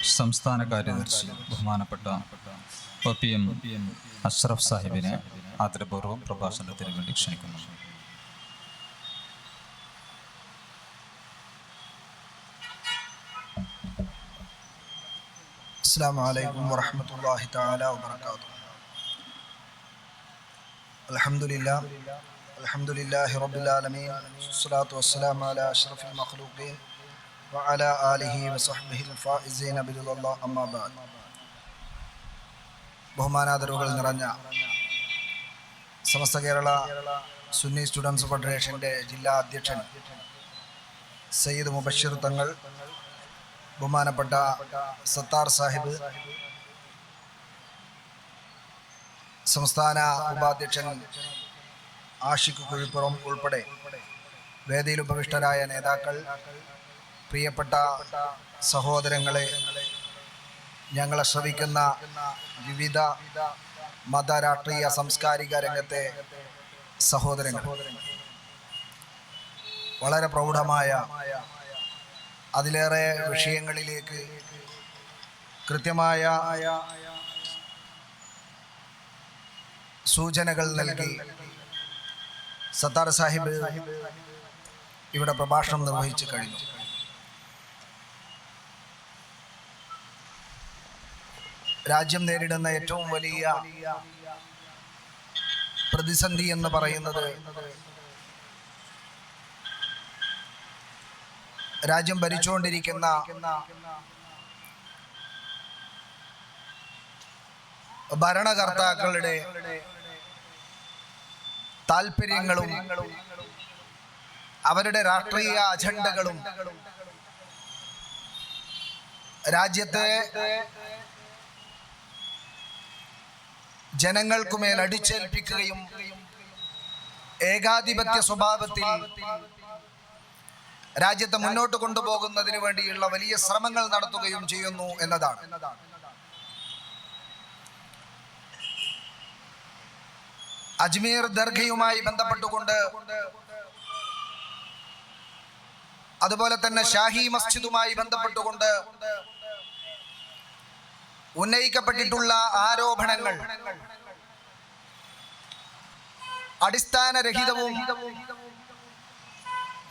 സംസ്ഥാന കാര്യദർശി ബഹുമാനപ്പെട്ട P M Ashraf സാഹിബിനെ ആദരപൂർവം പ്രഭാഷണത്തിന് വേണ്ടി ക്ഷണിക്കുന്നു. അസ്സാം വലൈക്കും വറഹമത്തല്ലാഹി താല വാത്തു അലഹമുല്ല അലഹമുല്ലാഹി റബുലാലമീൻ സ്വലാത്തു വസ്സലാം അല അഷ്റഫുൽ മഖ്ലൂഖീൻ وعلى آله وصحبه الفائزين برضا الله أما بعد ബഹുമാനാദരവുകൾ നിറഞ്ഞ സമസ്ത കേരള സുന്നി സ്റ്റുഡൻസ് ഫെഡറേഷൻ്റെ ജില്ലാ അധ്യക്ഷൻ സയ്യിദ് മുബഷിർ തങ്ങൾ ബഹുമാനപ്പെട്ട സത്താർ സാഹിബ് സംസ്ഥാന ഉപാധ്യക്ഷൻ ആഷിഖ് കുഴിപ്പുറം ഉൾപ്പെടെ വേദിയിൽ ഉപവിഷ്ടരായ നേതാക്കൾ പ്രിയപ്പെട്ട സഹോദരങ്ങളെ ഞങ്ങളെ ശ്രവിക്കുന്ന വിവിധ മത രാഷ്ട്രീയ സാംസ്കാരിക രംഗത്തെ സഹോദരങ്ങൾ. വളരെ പ്രൗഢമായ അതിലേറെ വിഷയങ്ങളിലേക്ക് കൃത്യമായ സൂചനകൾ നൽകി സത്താർ സാഹിബ് ഇവിടെ പ്രഭാഷണം നിർവഹിച്ചു കഴിഞ്ഞു. രാജ്യം നേരിടുന്ന ഏറ്റവും വലിയ പ്രതിസന്ധി എന്ന് പറയുന്നത് രാജ്യം ഭരിച്ചുകൊണ്ടിരിക്കുന്ന ഭരണകർത്താക്കളുടെ താല്പര്യങ്ങളും അവരുടെ രാഷ്ട്രീയ അജണ്ടകളും രാജ്യത്തെ ജനങ്ങൾക്കുമേൽ അടിച്ചേൽപ്പിക്കുകയും ഏകാധിപത്യ സ്വഭാവത്തിൽ രാജ്യത്തെ മുന്നോട്ട് കൊണ്ടുപോകുന്നതിന് വേണ്ടിയുള്ള വലിയ ശ്രമങ്ങൾ നടത്തുകയും ചെയ്യുന്നു എന്നതാണ്. അജ്മീർ ദർഗയുമായി ബന്ധപ്പെട്ടുകൊണ്ട് അതുപോലെ തന്നെ ഷാഹി മസ്ജിദുമായി ബന്ധപ്പെട്ടുകൊണ്ട് ഉന്നയിക്കപ്പെട്ടിട്ടുള്ള ആരോപണങ്ങൾ. അടിസ്ഥാനരഹിതവും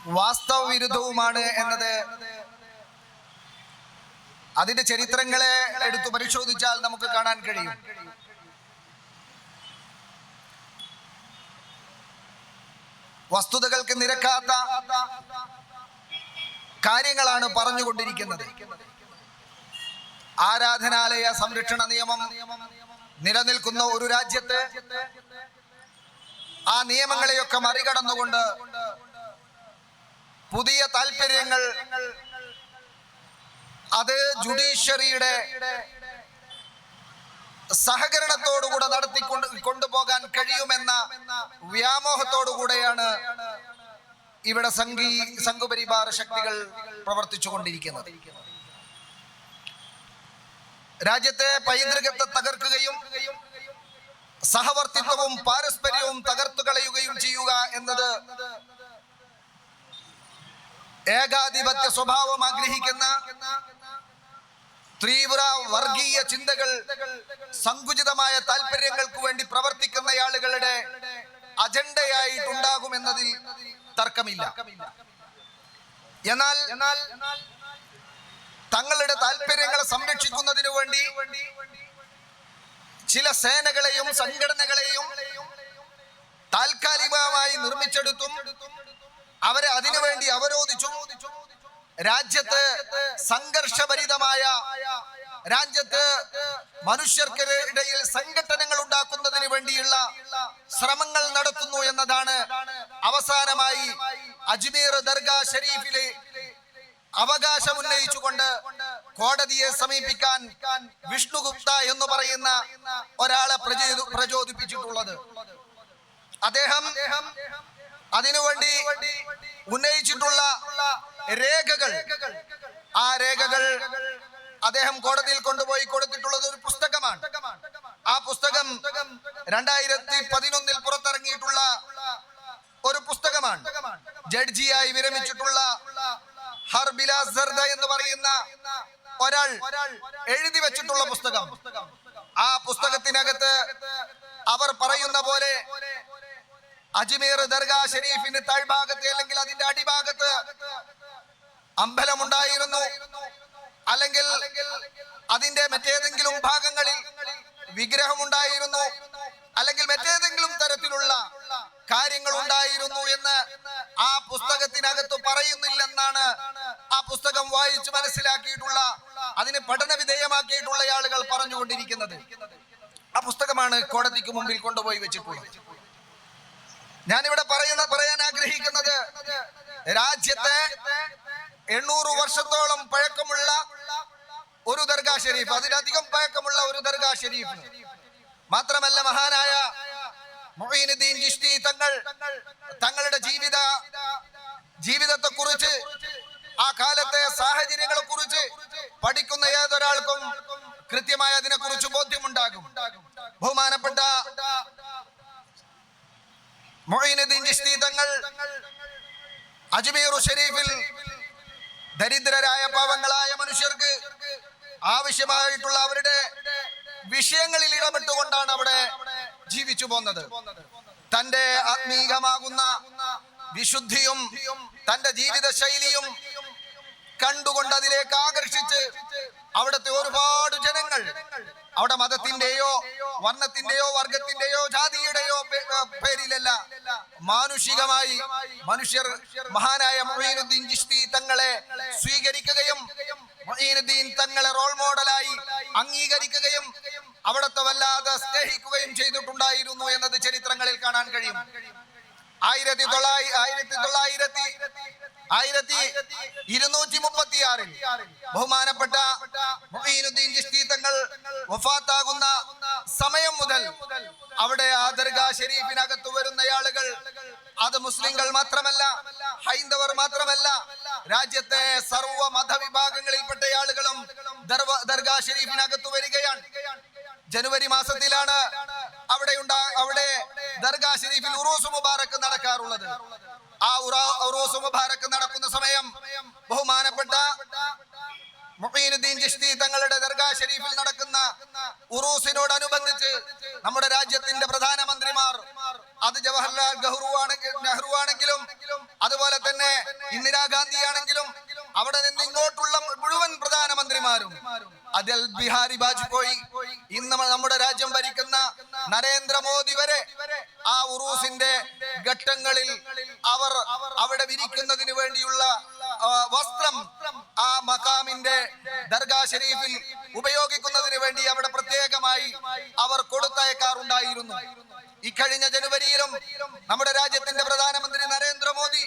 വാസ്തവ വിരുദ്ധവുമാണ് എന്നത്. അതിന്റെ ചരിത്രങ്ങളെ എടുത്തു പരിശോധിച്ചാൽ നമുക്ക് കാണാൻ കഴിയും. വസ്തുതകൾക്ക് നിരക്കാത്ത കാര്യങ്ങളാണ് പറഞ്ഞുകൊണ്ടിരിക്കുന്നത്. ആരാധനാലയ സംരക്ഷണ നിയമം നിലനിൽക്കുന്ന ഒരു രാജ്യത്ത് ആ നിയമങ്ങളെയൊക്കെ മറികടന്നുകൊണ്ട് പുതിയ താല്പര്യങ്ങൾ അത് ജുഡീഷ്യറിയുടെ സഹകരണത്തോടുകൂടെ നടത്തിക്കൊണ്ട് കൊണ്ടുപോകാൻ കഴിയുമെന്ന വ്യാമോഹത്തോടുകൂടെയാണ് ഇവിടെ സംഘീ സംഘപരിവാര ശക്തികൾ പ്രവർത്തിച്ചുകൊണ്ടിരിക്കുന്നത്. രാജ്യത്തെ പൈതൃകത്തെ തകർക്കുകയും സഹവർത്തിത്വവും പാരസ്പര്യവും തകർത്തു കളയുകയും ചെയ്യുക എന്നത് ഏകാധിപത്യ സ്വഭാവം ആഗ്രഹിക്കുന്ന തീവ്ര വർഗീയ ചിന്തകൾ സങ്കുചിതമായ താല്പര്യങ്ങൾക്ക് വേണ്ടി പ്രവർത്തിക്കുന്ന ആളുകളുടെ അജണ്ടയായിട്ടുണ്ടാകുമെന്നതിൽ തർക്കമില്ല. എന്നാൽ തങ്ങളുടെ താല്പര്യങ്ങളെ സംരക്ഷിക്കുന്നതിനു വേണ്ടി ചില സേനകളെയും സംഘടനകളെയും താൽക്കാലികമായി നിർമ്മിച്ചെടുത്തും അവരെ അതിനുവേണ്ടി അവരോധിച്ചും രാജ്യത്ത് സംഘർഷഭരിതമായ രാജ്യത്ത് മനുഷ്യർക്കിടയിൽ സംഘടനകൾ ഉണ്ടാക്കുന്നതിന് വേണ്ടിയുള്ള ശ്രമങ്ങൾ നടത്തുന്നു എന്നതാണ് അവസാനമായി അജ്മീർ ദർഗ ഷരീഫിലെ അവകാശം ഉന്നയിച്ചുകൊണ്ട് കോടതിയെ സമീപിക്കാൻ വിഷ്ണുഗുപ്ത എന്ന് പറയുന്ന ഒരാളെ പ്രചോ- പ്രചോദിപ്പിച്ചിട്ടുള്ളത്. അദ്ദേഹം അതിനുവേണ്ടി ഉന്നയിച്ചിട്ടുള്ള രേഖകൾ ആ രേഖകൾ അദ്ദേഹം കോടതിയിൽ കൊണ്ടുപോയി കൊടുത്തിട്ടുള്ളത് ഒരു പുസ്തകമാണ്. ആ പുസ്തകം രണ്ടായിരത്തി പതിനൊന്നിൽ പുറത്തിറങ്ങിയിട്ടുള്ള ഒരു പുസ്തകമാണ്. ജഡ്ജിയായി വിരമിച്ചിട്ടുള്ള എന്ന് പറയുന്ന ഒരാൾ എഴുതി വെച്ചിട്ടുള്ള പുസ്തകം. ആ പുസ്തകത്തിനകത്ത് അവർ പറയുന്ന പോലെ അജ്മീർ ദർഗാ ഷെരീഫിന് താഴ്ഭാഗത്ത് അല്ലെങ്കിൽ അതിന്റെ അടിഭാഗത്ത് അമ്പലമുണ്ടായിരുന്നു. അല്ലെങ്കിൽ അതിന്റെ മറ്റേതെങ്കിലും ഭാഗങ്ങളിൽ വിഗ്രഹമുണ്ടായിരുന്നു. അല്ലെങ്കിൽ മറ്റേതെങ്കിലും തരത്തിലുള്ള കാര്യങ്ങൾ ഉണ്ടായിരുന്നു എന്ന് ആ പുസ്തകത്തിനകത്ത് പറയുന്നില്ലെന്നാണ് ആ പുസ്തകം വായിച്ച് മനസ്സിലാക്കിയിട്ടുള്ള അതിന് പഠന വിധേയമാക്കിയിട്ടുള്ള ആളുകൾ പറഞ്ഞുകൊണ്ടിരിക്കുന്നത്. ആ പുസ്തകമാണ് കോടതിക്ക് മുമ്പിൽ കൊണ്ടുപോയി വെച്ചിട്ടുള്ളത്. ഞാനിവിടെ പറയുന്ന പറയാൻ ആഗ്രഹിക്കുന്നത് രാജ്യത്തെ എണ്ണൂറ് വർഷത്തോളം പഴക്കമുള്ള ഒരു ദർഗാ ഷരീഫ് അതിലധികം പഴക്കമുള്ള ഒരു ദർഗാ ഷരീഫ്. മാത്രമല്ല മഹാനായ മൊഹീനുദ്ദീൻ ചിഷ്തി തങ്ങൾ തങ്ങളുടെ ജീവിത ജീവിതത്തെ കുറിച്ച് ആ കാലത്തെ സാഹചര്യങ്ങളെ കുറിച്ച് പഠിക്കുന്ന ഏതൊരാൾക്കും കൃത്യമായി അതിനെ കുറിച്ച് ബോധ്യമുണ്ടാകും. ബഹുമാനപ്പെട്ട മൊഹീനുദ്ദീൻ ചിഷ്തി തങ്ങൾ അജ്മീർ ഷരീഫിൽ ദരിദ്രരായ പാവങ്ങളായ മനുഷ്യർക്ക് ആവശ്യമായിട്ടുള്ള അവരുടെ വിഷയങ്ങളിൽ ഇടപെട്ടുകൊണ്ടാണ് അവിടെ ജീവിച്ചു പോന്നത്. തന്റെ ആത്മീകമാകുന്ന വിശുദ്ധിയും തന്റെ ജീവിത ശൈലിയും കണ്ടുകൊണ്ട് അതിലേക്ക് ആകർഷിച്ച് അവിടുത്തെ ഒരുപാട് ജനങ്ങൾ അവിടെ മതത്തിന്റെയോ വർണത്തിന്റെയോ വർഗത്തിന്റെയോ ജാതിയുടെയോ പേരിലല്ല മാനുഷികമായി മനുഷ്യർ മഹാനായ മൊഹീനുദ്ദീൻ ജിഷ്തി തങ്ങളെ സ്വീകരിക്കുകയും മൊഹീനുദ്ദീൻ തങ്ങളെ റോൾ മോഡലായി അംഗീകരിക്കുകയും അവിടത്തെ വല്ലാതെ സ്നേഹിക്കുകയും ചെയ്തിട്ടുണ്ടായിരുന്നു എന്നത് ചരിത്രങ്ങളിൽ കാണാൻ കഴിയും. ആയിരത്തി തൊള്ളായിരത്തി ആയിരത്തി തൊള്ളായിരത്തി ആയിരത്തി ഇരുന്നൂറ്റി മുപ്പത്തി ആറിൽ ബഹുമാനപ്പെട്ട മൊഹീനുദ്ദീൻ ചിഷ്തി തങ്ങൾ വഫാത്താകുന്ന സമയം മുതൽ അവിടെ ആ ദർഗാ ഷെരീഫിനകത്ത് വരുന്ന ആളുകൾ അത് മുസ്ലിങ്ങൾ മാത്രമല്ല ഹൈന്ദവർ മാത്രമല്ല രാജ്യത്തെ സർവ മതവിഭാഗങ്ങളിൽപ്പെട്ട ആളുകളും ദർഗാ ഷെരീഫിനകത്ത് വരികയാണ്. ജനുവരി മാസത്തിലാണ് അവിടെ ഉണ്ടാ അവിടെ ദർഗാ ഷെരീഫിൽ ഉറൂസ് മുബാറക്ക് നടക്കാറുള്ളത്. ആ ഉറാ- ഉറൂസ് മുബാറക്ക് നടക്കുന്ന സമയം ബഹുമാനപ്പെട്ട മുഹീനുദ്ദീൻ ചിഷ്തി തങ്ങളുടെ ദർഗാ ഷെരീഫിൽ നടക്കുന്ന ഉറൂസിനോടനുബന്ധിച്ച് നമ്മുടെ രാജ്യത്തിന്റെ പ്രധാനമന്ത്രിമാർ അത് ജവഹർലാൽ നെഹ്റു ആണെങ്കിൽ നെഹ്റു ആണെങ്കിലും അതുപോലെ തന്നെ ഇന്ദിരാഗാന്ധി ആണെങ്കിലും അവിടെ നിന്ന് ഇങ്ങോട്ടുള്ള മുഴുവൻ പ്രധാനമന്ത്രിമാരും അതിൽ ബിഹാരി വാജ്പേയി ഇന്ന് നമ്മുടെ രാജ്യം ഭരിക്കുന്ന നരേന്ദ്രമോദി വരെ ആ ഉറൂസിന്റെ ഘട്ടങ്ങളിൽ അവർ അവിടെ വിരിക്കുന്നതിന് വേണ്ടിയുള്ള വസ്ത്രം ആ മക്കാമിന്റെ ദർഗാ ഷരീഫിൽ ഉപയോഗിക്കുന്നതിന് വേണ്ടി അവിടെ പ്രത്യേകമായി അവർ കൊടുത്തയക്കാറുണ്ടായിരുന്നു. ഇക്കഴിഞ്ഞ ജനുവരിയിലും നമ്മുടെ രാജ്യത്തിന്റെ പ്രധാനമന്ത്രി നരേന്ദ്രമോദി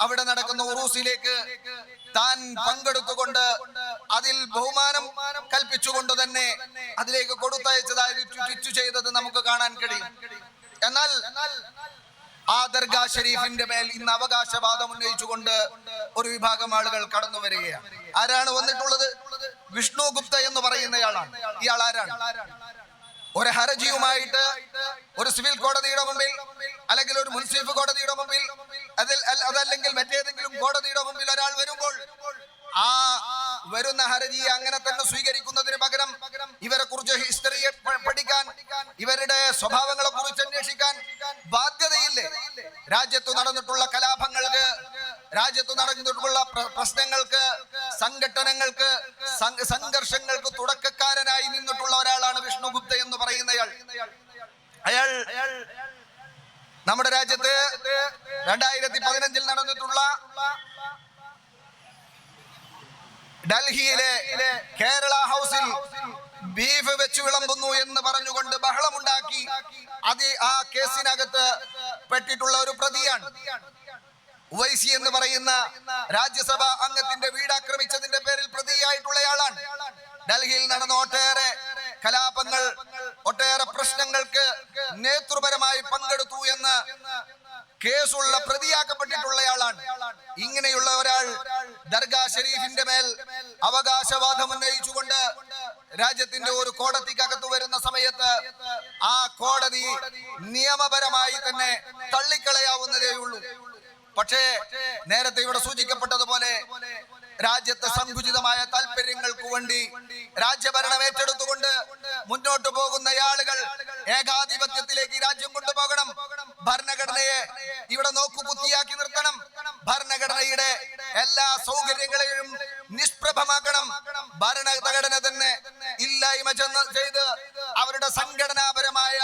അവിടെ നടക്കുന്ന ഉറൂസിലേക്ക് താൻ പങ്കെടുത്തുകൊണ്ട് അതിൽ ബഹുമാനം കൽപ്പിച്ചുകൊണ്ട് തന്നെ അതിലേക്ക് കൊടുത്തയച്ചതായി ട്വിറ്റ് ചെയ്തത് നമുക്ക് കാണാൻ കഴിയും. എന്നാൽ ആ ദർഗാ ഷരീഫിന്റെ മേൽ ഇന്ന് അവകാശവാദം ഉന്നയിച്ചുകൊണ്ട് ഒരു വിഭാഗം ആളുകൾ കടന്നു വരികയാണ്. ആരാണ് വന്നിട്ടുള്ളത്? വിഷ്ണു ഗുപ്ത എന്ന് പറയുന്നയാളാണ്. ഇയാൾ ആരാണ്? ഒരു ഹർജിയുമായിട്ട് ഒരു സിവിൽ കോടതിയുടെ മുമ്പിൽ അല്ലെങ്കിൽ ഒരു മുൻസിഫ് കോടതിയുടെ മുമ്പിൽ അതിൽ അതല്ലെങ്കിൽ മറ്റേതെങ്കിലും കോടതിയുടെ വരുന്ന ഹർജിയെ അങ്ങനെ തന്നെ സ്വീകരിക്കുന്നതിന് പകരം ഇവരെ കുറിച്ച് ഹിസ്റ്ററിയെ പഠിക്കാൻ ഇവരുടെ സ്വഭാവങ്ങളെ കുറിച്ച് അന്വേഷിക്കാൻ ബാധ്യതയില്ലേ? രാജ്യത്ത് നടന്നിട്ടുള്ള കലാപങ്ങൾക്ക് രാജ്യത്ത് നടന്നിട്ടുള്ള പ്രശ്നങ്ങൾക്ക് സംഘടനങ്ങൾക്ക് സംഘർഷങ്ങൾക്ക് തുടക്കക്കാരനായി നിന്നിട്ടുള്ള ഒരാളാണ് വിഷ്ണുഗുപ്ത എന്ന് പറയുന്നയാൾ. അയാൾ നമ്മുടെ രാജ്യത്ത് രണ്ടായിരത്തി പതിനഞ്ചിൽ നടന്നിട്ടുള്ള ഡൽഹിയിലെ കേരള ഹൗസിൽ ബീഫ് വെച്ച് വിളമ്പുന്നു എന്ന് പറഞ്ഞുകൊണ്ട് ബഹളമുണ്ടാക്കി. അത് ആ കേസിനകത്ത് പെട്ടിട്ടുള്ള ഒരു പ്രതിയാണ്. ഉവൈസി എന്ന് പറയുന്ന രാജ്യസഭാ അംഗത്തിന്റെ വീട് ആക്രമിച്ചതിന്റെ പേരിൽ പ്രതിയായിട്ടുള്ളയാളാണ്. ഡൽഹിയിൽ നടന്ന ഒട്ടേറെ കലാപങ്ങൾ ഒട്ടേറെ പ്രശ്നങ്ങൾക്ക് നേതൃപരമായി പങ്കെടുത്തു എന്ന് കേസുള്ള പ്രതിയാക്കപ്പെട്ടിട്ടുള്ളയാളാണ്. ഇങ്ങനെയുള്ള ഒരാൾ ദർഗാ ഷെരീഫിന്റെ മേൽ അവകാശവാദം ഉന്നയിച്ചുകൊണ്ട് രാജ്യത്തിന്റെ ഒരു കോടതിക്കകത്ത് വരുന്ന സമയത്ത് ആ കോടതി നിയമപരമായി തന്നെ തള്ളിക്കളയാവുന്നതേയുള്ളൂ. പക്ഷേ നേരത്തെ ഇവിടെ സൂചിക്കപ്പെട്ടതുപോലെ രാജ്യത്തെ സങ്കുചിതമായ താല്പര്യങ്ങൾക്ക് വേണ്ടി രാജ്യഭരണം ഏറ്റെടുത്തുകൊണ്ട് മുന്നോട്ട് പോകുന്ന ആളുകൾ ഏകാധിപത്യത്തിലേക്ക് രാജ്യം കൊണ്ടുപോകണം. ഭരണഘടനയെ ഇവിടെ നോക്കുപുത്തിയാക്കി നിർത്തണം. ഭരണഘടനയുടെ എല്ലാ സൗകര്യങ്ങളെയും നിഷ്പ്രഭമാക്കണം. ഭരണഘടന തന്നെ ഇല്ലായ്മ ചെന്ന് ചെയ്ത് അവരുടെ സംഘടനാപരമായ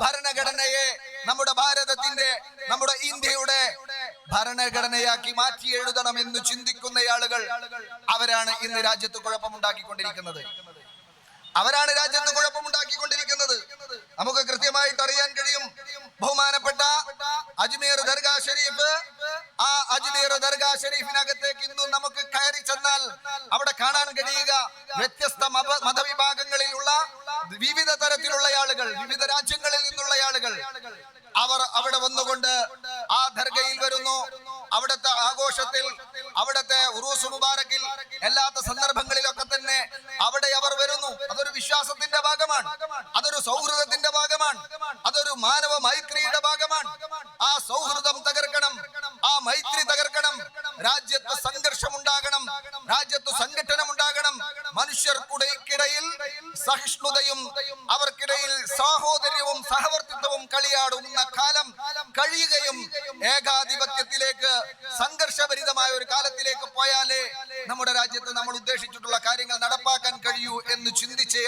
ഭരണഘടനയെ നമ്മുടെ ഭാരതത്തിന്റെ നമ്മുടെ ഇന്ത്യയുടെ ഭരണഘടനയാക്കി മാറ്റി എഴുതണം എന്ന് ചിന്തിക്കുന്ന ആളുകൾ അവരാണ് ഇന്ന് രാജ്യത്ത് കുഴപ്പമുണ്ടാക്കിക്കൊണ്ടിരിക്കുന്നത്. അവരാണ് രാജ്യത്ത് കുഴപ്പമുണ്ടാക്കിക്കൊണ്ടിരിക്കുന്നത്. നമുക്ക് കൃത്യമായിട്ട് അറിയാൻ കഴിയും. ബഹുമാനപ്പെട്ട അജ്മീർ ദർഗാ ഷരീഫ് ആ അജ്മീർ ദർഗാ ഷരീഫിനകത്തേക്ക് ഇന്നും നമുക്ക് കയറി ചെന്നാൽ അവിടെ കാണാൻ കഴിയുക വ്യത്യസ്ത മത മതവിഭാഗങ്ങളിലുള്ള വിവിധ തരത്തിലുള്ള ആളുകൾ വിവിധ രാജ്യങ്ങളിൽ നിന്നുള്ള ആളുകൾ. അവർ അവിടെ വന്നുകൊണ്ട് ആ ദർഗയിൽ വരുന്നു. അവിടുത്തെ ആഘോഷത്തിൽ അവിടുത്തെ ഉറൂസ് മുബാരക്കിൽ എല്ലാത്ത സന്ദർഭങ്ങളിലൊക്കെ തന്നെ അവിടെ അവർ വരുന്നു. അതൊരു വിശ്വാസത്തിന്റെ ഭാഗമാണ്. അതൊരു സൗഹൃദത്തിന്റെ ഭാഗമാണ്. അതൊരു മാനവ മൈത്രിയുടെ ഭാഗമാണ്. ആ സൗഹൃദം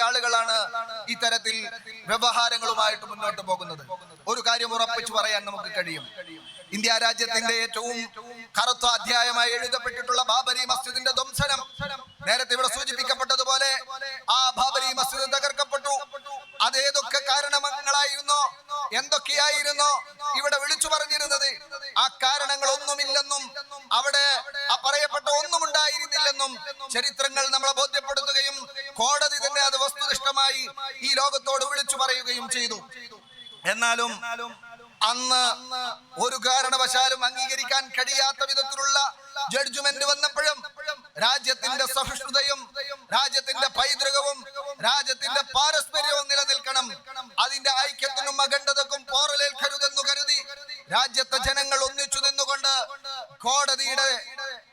ആളുകളാണ് ഇത്തരത്തിൽ വ്യവഹാരങ്ങളുമായിട്ട് മുന്നോട്ട് പോകുന്നത്. കഴിയും. ഇന്ത്യ രാജ്യത്തിന്റെ ഏറ്റവും കറുത്ത അധ്യായമായി എഴുതപ്പെട്ടിട്ടുള്ള ബാബരി മസ്ജിദിന്റെ ധ്വംസനം നേരത്തെ ഇവിടെ സൂചിപ്പിക്കപ്പെട്ടതുപോലെ ആ ബാബരി മസ്ജിദ് തകർക്കപ്പെട്ടു. അത് ഏതൊക്കെ കാരണങ്ങളായിരുന്നോ? എന്തൊക്കെയായിരുന്നോ? ഇവിടെ വിളിച്ചു പറഞ്ഞിരുന്നത്. ആ കാരണങ്ങൾ ഒന്നുമില്ലെന്നും അവിടെ ആ പറയപ്പെട്ട ഒന്നും ഉണ്ടായിരുന്നില്ലെന്നും ചരിത്രങ്ങൾ നമ്മളെ ബോധ്യപ്പെടുത്തുകയും കോടതി തന്നെ അത് വസ്തുനിഷ്ഠമായി ഈ ലോകത്തോട് വിളിച്ചു പറയുകയും ചെയ്തു. എന്നാലും അന്ന് ഒരു കാരണവശാലും അംഗീകരിക്കാൻ കഴിയാത്ത വിധത്തിലുള്ള ജഡ്ജ്മെന്റ് വന്നപ്പോഴും രാജ്യത്തിന്റെ സഹിഷ്ണുതയും രാജ്യത്തിന്റെ പൈതൃകവും രാജ്യത്തിന്റെ പാരസ്പര്യവും നിലനിൽക്കണം. അതിന്റെ ഐക്യത്തിനും അഖണ്ഡതക്കും പോറലേൽക്കരുതെന്നു കരുതി രാജ്യത്തെ ജനങ്ങൾ ഒന്നിച്ചു നിന്നുകൊണ്ട് കോടതിയുടെ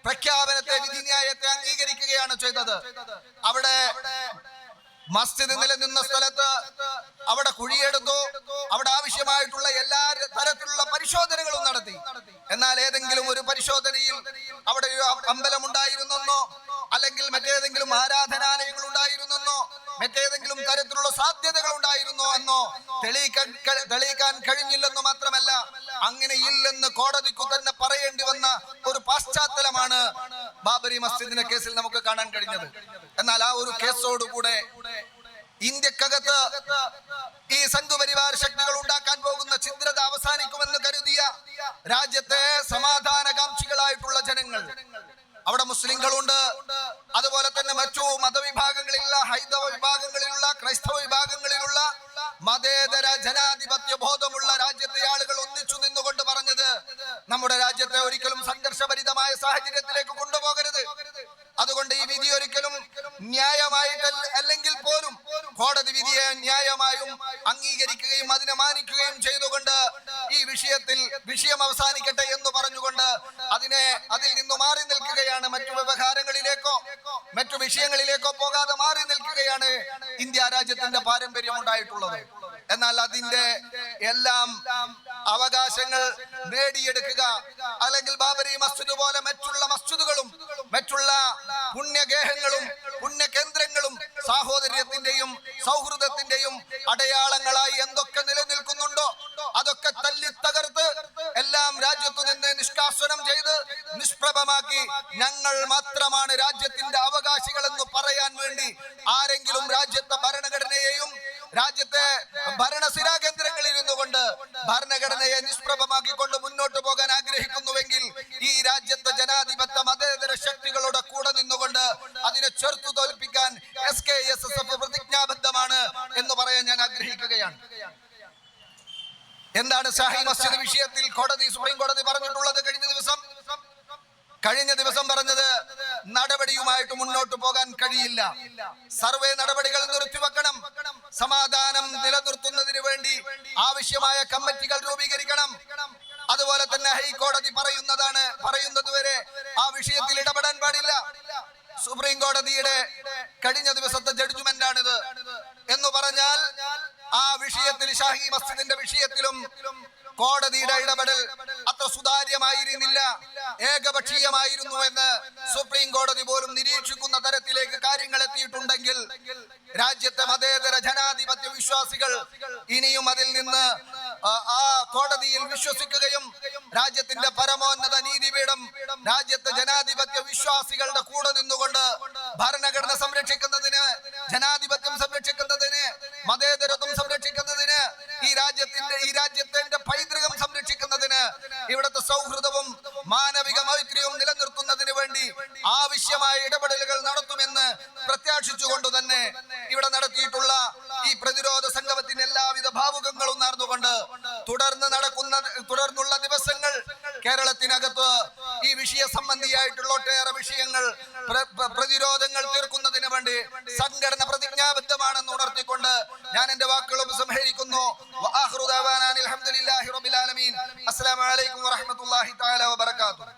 പ്രഖ്യാപനത്തെ വിധിന്യായത്തെ അംഗീകരിക്കുകയാണ് ചെയ്തത്. അവിടെ മസ്ജിദ് നിലനിന്ന സ്ഥലത്ത് അവിടെ കുഴിയെടുത്തു അവിടെ ആവശ്യമായിട്ടുള്ള എല്ലാ തരത്തിലുള്ള പരിശോധനകളും നടത്തി. എന്നാൽ ഏതെങ്കിലും ഒരു പരിശോധനയിൽ അവിടെ ഒരു അമ്പലം ഉണ്ടായിരുന്നെന്നോ അല്ലെങ്കിൽ മറ്റേതെങ്കിലും ആരാധനാലയങ്ങൾ ഉണ്ടായിരുന്നെന്നോ മറ്റേതെങ്കിലും തരത്തിലുള്ള സാധ്യതകൾ ഉണ്ടായിരുന്നോ എന്നോ തെളിയിക്കാൻ തെളിയിക്കാൻ കഴിഞ്ഞില്ലെന്ന് മാത്രമല്ല അങ്ങനെ ഇല്ലെന്ന് കോടതിക്കു തന്നെ പറയേണ്ടി വന്ന ഒരു പാശ്ചാത്തലമാണ് ബാബരി മസ്ജിദിന്റെ കേസിൽ നമുക്ക് കാണാൻ കഴിഞ്ഞത്. എന്നാൽ ആ ഒരു കേസോടുകൂടെ ഇന്ത്യക്കകത്ത് ഈ സംഘപരിവാർ ശക്തികൾ ഉണ്ടാക്കാൻ പോകുന്ന ചിത്രത അവസാനിക്കുമെന്ന് കരുതിയ രാജ്യത്തെ സമാധാനകാംക്ഷികളായിട്ടുള്ള ജനങ്ങൾ. അവിടെ മുസ്ലിങ്ങളുണ്ട്. അതുപോലെ തന്നെ മറ്റു മതവിഭാഗങ്ങളിലുള്ള ഹൈന്ദവ വിഭാഗങ്ങളിലുള്ള ക്രൈസ്തവ വിഭാഗങ്ങളിലുള്ള മതേതര ജനാധിപത്യ ബോധമുള്ള രാജ്യത്തെ ആളുകൾ ഒന്നിച്ചു നിന്നുകൊണ്ട് പറഞ്ഞത് നമ്മുടെ രാജ്യത്തെ ഒരിക്കലും സംഘർഷഭരിതമായ സാഹചര്യത്തിലേക്ക് കൊണ്ടുപോകരുത് അതുകൊണ്ട് ഈ വിധി ഒരിക്കലും ന്യായമായിട്ട് അല്ലെങ്കിൽ പോലും കോടതി വിധിയെ ന്യായമായും അംഗീകരിക്കുകയും അതിനെ മാനിക്കുകയും ചെയ്തുകൊണ്ട് ഈ വിഷയത്തിൽ വിഷയം അവസാനിക്കട്ടെ എന്ന് പറഞ്ഞുകൊണ്ട് അതിനെ അതിൽ നിന്ന് മാറി നിൽക്കുകയാണ് മറ്റു വ്യവഹാരങ്ങളിലേക്കോ മറ്റു വിഷയങ്ങളിലേക്കോ പോകാതെ മാറി നിൽക്കുകയാണ് ഇന്ത്യ രാജ്യത്തിന്റെ പാരമ്പര്യം ഉണ്ടായിട്ടുള്ളത്. എന്നാൽ അതിന്റെ എല്ലാം അവകാശങ്ങൾ നേടിയെടുക്കുക അല്ലെങ്കിൽ ബാബരി മസ്ജിദ് പോലെ മറ്റുള്ള മസ്ജിദുകളും മറ്റുള്ള പുണ്യഗേഹങ്ങളും പുണ്യകേന്ദ്രങ്ങളും സാഹോദര്യത്തിന്റെയും സൗഹൃദത്തിന്റെയും അടയാളങ്ങളായി എന്തൊക്കെ നിലനിൽക്കുന്നുണ്ടോ അതൊക്കെ തല്ലി തകർത്ത് എല്ലാം രാജ്യത്തു നിന്ന് നിഷ്കാസനം ചെയ്ത് നിഷ്പ്രഭമാക്കി ഞങ്ങൾ മാത്രമാണ് രാജ്യത്തിന്റെ അവകാശികൾ എന്ന് പറയാൻ വേണ്ടി ആരെങ്കിലും രാജ്യത്തെ ഭരണഘടനയെയും രാജ്യത്തെ ഭരണസിരാ കേന്ദ്രങ്ങളിൽ നിന്നുകൊണ്ട് ഭരണഘടനയെ നിഷ്പ്രഭമാക്കിക്കൊണ്ട് മുന്നോട്ട് പോകാൻ ആഗ്രഹിക്കുന്നുവെങ്കിൽ ഈ രാജ്യത്തെ ജനാധിപത്യ മതേതര ശക്തികളുടെ കൂടെ നിന്നുകൊണ്ട് അതിനെ ചെറുത്തു തോൽപ്പിക്കാൻ S K S S F എന്ന് പറയാൻ ഞാൻ ആഗ്രഹിക്കുകയാണ്. എന്താണ് ഷാഹി മസ്ജിദ് വിഷയത്തിൽ കോടതി സുപ്രീം കോടതി പറഞ്ഞിട്ടുള്ളത് കഴിഞ്ഞ ദിവസം? കഴിഞ്ഞ ദിവസം പറഞ്ഞത് നടപടിയുമായിട്ട് മുന്നോട്ട് പോകാൻ കഴിയില്ല. സർവേ നടപടികൾ നിർത്തിവെക്കണം. സമാധാനം നിലനിർത്തുന്നതിന് വേണ്ടി ആവശ്യമായ കമ്മിറ്റികൾ രൂപീകരിക്കണം. അതുപോലെ തന്നെ ഹൈക്കോടതി പറയുന്നതാണ് പറയുന്നത് വരെ ആ വിഷയത്തിൽ ഇടപെടാൻ പാടില്ല. സുപ്രീം കോടതിയുടെ കഴിഞ്ഞ ദിവസത്തെ ജഡ്ജ്മെന്റ് ആണിത് എന്ന് പറഞ്ഞാൽ ആ വിഷയത്തിൽ ഷാഹി മസ്ജിദിന്റെ വിഷയത്തിലും കോടതിയുടെ ഇടപെടൽ അത്ര സുതാര്യമായിരുന്നില്ല ഏകപക്ഷീയമായിരുന്നു എന്ന് സുപ്രീം കോടതി പോലും നിരീക്ഷിക്കുന്ന തരത്തിലേക്ക് കാര്യങ്ങൾ എത്തിയിട്ടുണ്ടെങ്കിൽ രാജ്യത്തെ മതേതര ജനാധിപത്യ വിശ്വാസികൾ ഇനിയും അതിൽ നിന്ന് ആ, കോടതിയിൽ വിശ്വസിക്കുകയും രാജ്യത്തിന്റെ പരമോന്നത നീതിപീഠം രാജ്യത്തെ ജനാധിപത്യ വിശ്വാസികളുടെ കൂടെ നിന്നുകൊണ്ട് ഭരണഘടന സംരക്ഷിക്കുന്നതിന് ജനാധിപത്യം സംരക്ഷിക്കുന്നതിന് മതേതരത്വം ഇവിടുത്തെ സൗഹൃദവും മാനവിക മൈത്രിയും നിലനിർത്തുന്നതിന് വേണ്ടി ആവശ്യമായ ഇടപെടലുകൾ നടത്തുമെന്ന് പ്രത്യാശിച്ചുകൊണ്ട് തന്നെ ഇവിടെ നടത്തിയിട്ടുള്ള ഈ പ്രതിരോധ സംഗമത്തിന് എല്ലാവിധ ഭാവുകങ്ങളും നടന്നുകൊണ്ട് തുടർന്ന് നടക്കുന്ന തുടർന്നുള്ള ദിവസങ്ങൾ കേരളത്തിനകത്ത് ഈ വിഷയ സംബന്ധിയായിട്ടുള്ള ഒട്ടേറെ വിഷയങ്ങൾ പ്ര- പ്ര- പ്രതിരോധങ്ങൾ തീർക്കുന്നതിന് വേണ്ടി സംഘടന ഞാൻ എന്റെ വാക്കുകൾ ഉപസംഹരിക്കുന്നു. അസ്സലാമു അലൈക്കും വറഹ്മത്തുള്ളാഹി തആല വബറകാതുഹു.